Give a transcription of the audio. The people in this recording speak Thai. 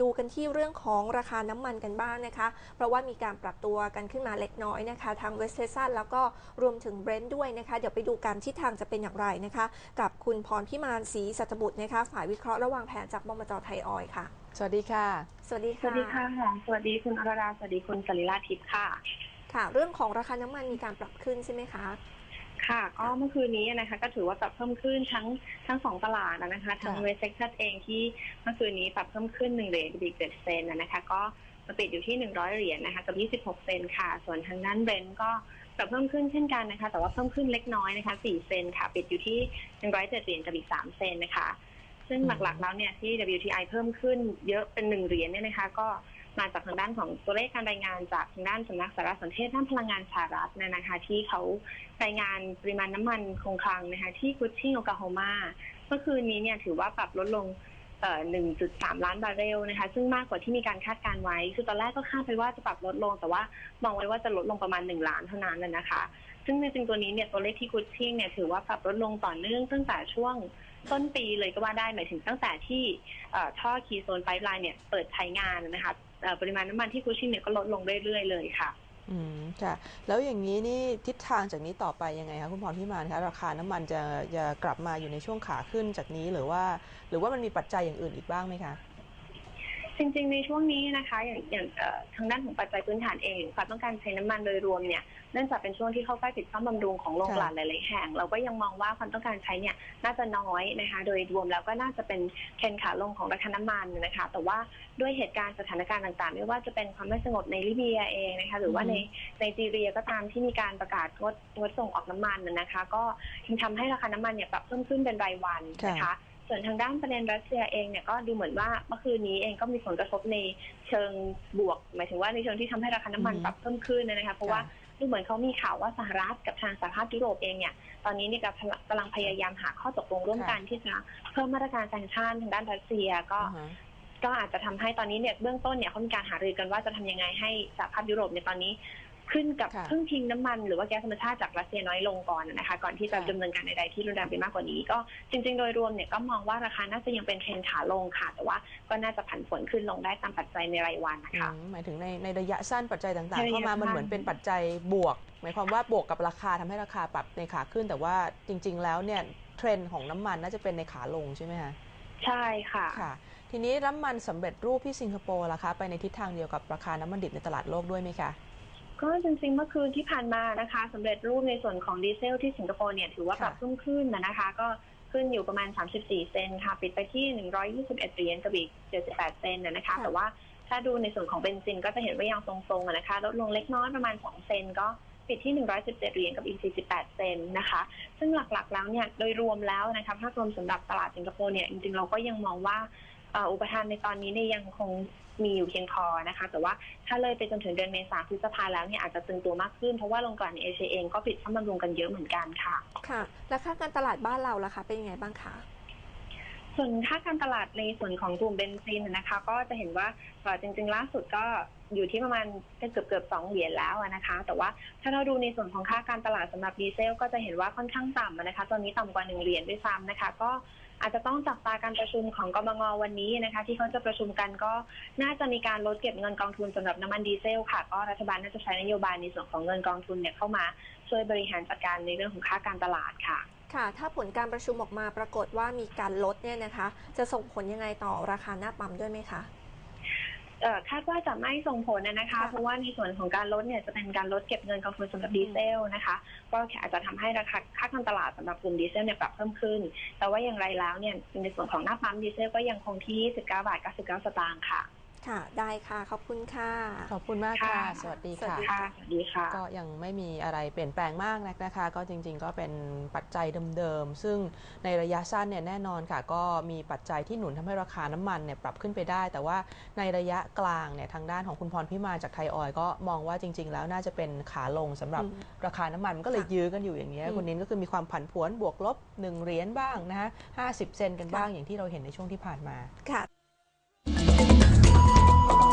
ดูกันที่เรื่องของราคาน้ำมันกันบ้างนะคะ เพราะว่ามีการปรับตัวกันขึ้นมาเล็กน้อยนะคะทางเวสเทสันแล้วก็รวมถึงเบรนท์ด้วยนะคะ เดี๋ยวไปดูกันทิศทางจะเป็นอย่างไรนะคะ กับคุณพรพิมานศรีสัตบุตรนะคะ ฝ่ายวิเคราะห์ระหว่างแผนจากบมจไทยออยล์ค่ะ สวัสดีค่ะ สวัสดีสค่ะวัสดีค่ะหอมสวัสดีคุณอรดาสวัสดีคุณสลิลาทิพย์ค่ะ ค่ะ เรื่องของราคาน้ำมันมีการปรับขึ้นใช่ไหมคะ ค่ะ ก็เมื่อคืนนี้นะคะ ก็ถือว่าปรับเพิ่มขึ้นทั้งทั้งสองตลาดนะคะทั้งค่ะเวสเซ็กซัสเองที่เมื่อคืนนี้ปรับเพิ่มขึ้นหนึ่งเหรียญกับอีกเจ็ดเซนต์นะคะ ก็มาปิดอยู่ที่หนึ่งร้อยเหรียญนะคะกับยี่สิบหกเซนต์ค่ะ ส่วนทางด้านเบรนท์ก็ปรับเพิ่มขึ้นเช่นกันนะคะ แต่ว่าเพิ่มขึ้นเล็กน้อยนะคะสี่เซนต์ค่ะ ปิดอยู่ที่หนึ่งร้อยเจ็ดเหรียญกับอีกสามเซนต์นะคะ ซึ่งหลักๆแล้วเนี่ยที่ WTI เพิ่มขึ้นเยอะเป็นหนึ่งเหรียญเนี่ยนะคะ ก็ มาจากทางด้านของตัวเลขการรายงานจากทางด้านสำนักสารสนเทศด้านพลังงานสหรัฐเนยนะคะ ที่เขารายงานปริมาณน้ำมันคงคลังนะคะที่กุชชิ่งโอกลาโฮมาเมื่อคืนนี้เนี่ยถือว่าปรับลดลง 1.3 ล้านบาร์เรลนะคะ ซึ่งมากกว่าที่มีการคาดการไว้ คือตอนแรกก็คาดไปว่าจะปรับลดลง แต่ว่ามองไว้ว่าจะลดลงประมาณ 1 ล้านเท่านั้นนะนะคะ ซึ่งในจริงตัวนี้เนี่ยตัวเลขที่กุชชิ่งเนี่ยถือว่าปรับลดลงต่อเนื่องตั้งแต่ช่วงต้นปีเลยก็ว่าได้หมายถึงตั้งแต่ที่ท่อคีโซนไ i ์ไลน์เนี่ยเปิดใช้งานนะคะปริมาณน้ำมันที่กุชชิ่งเนี่ยก็ลดลงเรื่อยๆเลยค่ะ อืมค่ะ แล้วอย่างนี้นี่ทิศทางจากนี้ต่อไปยังไงคะคุณพรพิมานคะราคาน้ำมันจะจะกลับมาอยู่ในช่วงขาขึ้นจากนี้หรือว่า หรือว่ามันมีปัจจัยอย่างอื่นอีกบ้างไหมคะ จริงๆ ในช่วงนี้นะคะอย่างอย่างเอ่อทางด้านของปัจจัยพื้นฐานเองความต้องการใช้น้ำมันโดยรวมเนี่ยเนื่องจากเป็นช่วงที่เข้าใกล้ปิดซ่อมบำรุงของโรงกลั่นหลายๆแห่งเราก็ยังมองว่าความต้องการใช้เนี่ยน่าจะน้อยนะคะ โดยรวมแล้วก็น่าจะเป็นเทรนขาลงของราคาน้ำมันนะคะ แต่ว่าด้วยเหตุการณ์สถานการณ์ต่างๆ ไม่ว่าจะเป็นความไม่สงบในลิเบียเองนะคะหรือว่าในในจีเรียก็ตามที่มีการประกาศงดงดส่งออกน้ำมันนะคะ ก็ยังทำให้ราคาน้ำมันเนี่ยปรับเพิ่มขึ้นเป็นรายวันนะคะค่ะ ส่วนทางด้านประเด็นรัสเซียเองเนี่ยก็ดูเหมือนว่าเมื่อคืนนี้เองก็มีผลกระทบในเชิงบวก หมายถึงว่าในเชิงที่ทำให้ราคาน้ำมันอืมปรับเพิ่มขึ้นนะคะเพราะว่าค่ะดูเหมือนเขามีข่าวว่าสหรัฐกับทางสหภาพยุโรปเองเนี่ยตอนนี้เนี่ยกำลังพยายามหาข้อตกลงร่วมกันที่จะเพิ่มมาตรการแซงชั่นทางด้านรัสเซียก็อ่าฮะก็อาจจะทำให้ตอนนี้เนี่ยเบื้องต้นเนี่ยเขามีการหารือกันว่าจะทำยังไงให้สหภาพยุโรปเนี่ยตอนนี้ ขึ้นกับค่ะพึ่งพิงน้ำมันหรือว่าแก๊สธรรมชาติจากรัสเซียน้อยลงก่อนนะคะ ก่อนที่จะค่ะดำเนินการใดๆที่รุนแรงไปมากกว่านี้ ก็จริง ๆ โดยรวมเนี่ยก็มองว่าราคาน่าจะยังเป็นเทรนขาลงค่ะ แต่ว่าก็น่าจะผันผวนขึ้นลงได้ตามปัจจัยในรายวันนะคะอืมหมายถึงในในระยะสั้นปัจจัยต่างในๆระยะเข้ามามันสั้นเหมือนเป็นปัจจัยบวก หมายความว่าบวกกับราคาทำให้ราคาปรับในขาขึ้น แต่ว่าจริง ๆ แล้วเนี่ยเทรนด์ของน้ำมันน่าจะเป็นในขาลงใช่ไหมคะใช่ค่ะค่ะ ทีนี้น้ำมันสำเร็จรูปที่สิงคโปร์ล่ะคะ ไปในทิศทางเดียวกับราคาน้ำมันดิบในตลาดโลกด้วยไหมคะ ก็จริงๆเมื่อคืนที่ผ่านมานะคะสำเร็จรูปในส่วนของดีเซลที่สิงคโปร์เนี่ยถือว่าค่ะปรับเพิ่มขึ้นนะนะคะ ก็ขึ้นอยู่ประมาณ 34 เซนต์ค่ะ ปิดไปที่ 121 เหรียญกับอีก 78 เซนต์นะนะคะ แต่ว่าถ้าดูในส่วนของเบนซินก็จะเห็นว่ายังทรงๆอะนะคะลดลงเล็กน้อยประมาณ 2 เซนต์ก็ปิดที่ 117 เหรียญกับอีก 48 เซนต์นะคะ ซึ่งหลักๆ แล้วเนี่ย โดยรวมแล้วนะคะ ภาพรวมสำหรับตลาดสิงคโปร์เนี่ย จริงๆ เราก็ยังมองว่าเอุปทานในตอนนี้เนี่ยยังคงมีอยู่เพียงพอนะคะ แต่ว่าถ้าเลยไปจนถึงเดือนเมษาพฤษภาแล้วเนี่ยอาจจะตึงตัวมากขึ้น เพราะว่าโรงกลั่นในเอเชียเองก็ปิดซ่อมบำรุงกันเยอะเหมือนกันค่ะ ค่ะ และค่าการตลาดบ้านเราล่ะคะ เป็นยังไงบ้างคะ ส่วนค่าการตลาดในส่วนของกลุ่มเบนซินนะคะ ก็จะเห็นว่าจริงๆ ล่าสุดก็อยู่ที่ประมาณเกือบเกือบสองเหรียญแล้วนะคะ แต่ว่าถ้าเราดูในส่วนของค่าการตลาดสำหรับดีเซล ก็จะเห็นว่าค่อนข้างต่ำนะคะ ตอนนี้ต่ำกว่าหนึ่งเหรียญด้วยซ้ำนะคะ ก็อาจจะต้องจับตาการประชุมของกมงวันนี้นะคะ ที่เขาจะประชุมกันก็น่าจะมีการลดเก็บเงินกองทุนสำหรับน้ำมันดีเซลค่ะ ก็รัฐบาลน่าจะใช้นโยบายในส่วนของเงินกองทุนเนี่ยเข้ามาช่วยบริหารจัดการในเรื่องของค่าการตลาดค่ะ ค่ะ ถ้าผลการประชุมออกมาปรากฏว่ามีการลดเนี่ยนะคะ จะส่งผลยังไงต่อราคาหน้าปั๊มด้วยไหมคะเอ่อคาดว่าจะไม่ส่งผลนะนะคะค่ะเพราะว่าในส่วนของการลดเนี่ยจะเป็นการลดเก็บเงินกองทุนสำหรับดีเซลนะคะ ก็อาจจะทำให้ราคาค่าการตลาดสำหรับกลุ่มดีเซลเนี่ยปรับเพิ่มขึ้น แต่ว่าอย่างไรแล้วเนี่ยในส่วนของหน้าปั๊มดีเซลก็ยังคงที่ 19 บาท 99 สตางค์ค่ะ ค่ะ ได้ค่ะ ขอบคุณค่ะ ขอบคุณมากค่ะ ค่ะ สวัสดีสวัสค่ะ ดี ค่ะสวัสดีค่ะ ก็ยังไม่มีอะไรเปลี่ยนแปลงมากนักนะคะ ก็จริงๆ ก็เป็นปัจจัยเดิมๆ ซึ่งในระยะสั้นเนี่ยแน่นอนค่ะ ก็มีปัจจัยที่หนุนทำให้ราคาน้ำมันเนี่ยปรับขึ้นไปได้ แต่ว่าในระยะกลางเนี่ยทางด้านของคุณพรพิมานจากไทยออยล์ก็มองว่าจริง ๆ แล้วน่าจะเป็นขาลงสำหรับอืมราคาน้ำมันมันก็เลยค่ะยื้อกันอยู่อย่างนี้ยอืมคุณนินก็คือมีความผันผวนบวกลบ1เหรียญบ้างนะฮะ50เซนต์กันบ้างอย่างที่เราเห็นในช่วงที่ผ่านมา ค่ะ oh